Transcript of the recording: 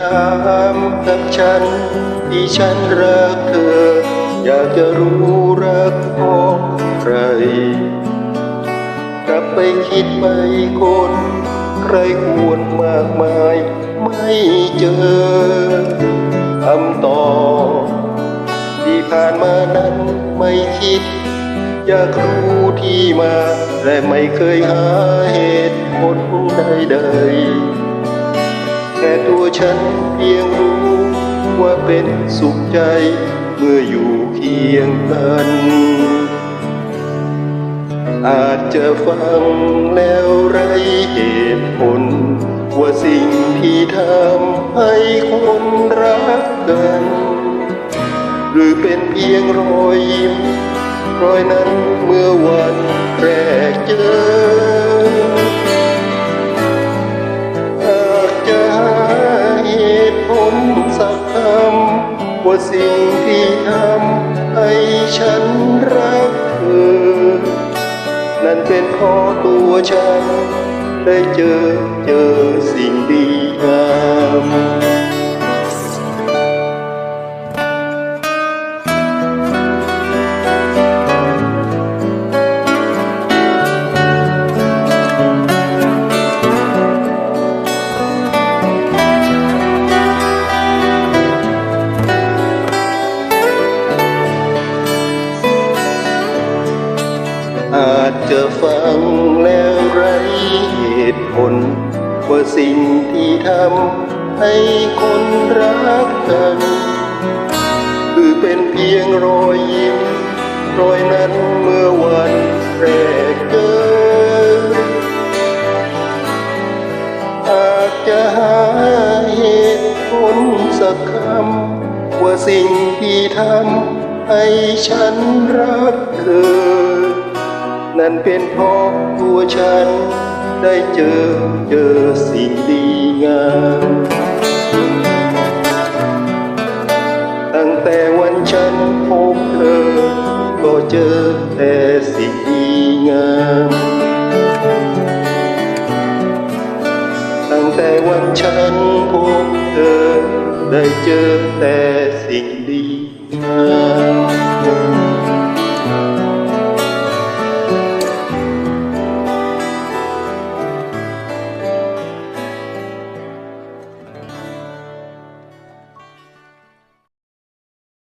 ถามกับฉันที่ฉันรักเธอ อยากจะรู้รักของใคร กลับไปคิดไปคน ใครควรมากมาย ไม่เจอคำตอบที่ผ่านมานั้นไม่คิด อยากรู้ที่มา และไม่เคยหาเหตุผลใดๆ ฉันเพียงรู้ว่าเป็นสุขใจเมื่ออยู่เคียงกัน อาจจะฟังแล้วไรเหตุผล ว่าสิ่งที่ทำให้คนรักกัน หรือเป็นเพียงรอยยิ้มรอยนั้นเมื่อวันแรกเจอ ว่าสิ่งที่ทำให้ฉันรักเธอ นั่นเป็นเพราะตัวฉัน ได้เจอเจอสิ่งดี จะฟังแล้วไรเหตุผล ว่าสิ่งที่ทำให้คนรักกัน คือเป็นเพียงรอยยิ้มรอยนั้นเมื่อวันแรกเจออาจจะหาเหตุผลสักคำว่าสิ่งที่ทำให้ฉันรักเธอ นั่นเป็นเพราะตัวฉันได้เจอเจอสิ่งดีงามตั้งแต่วั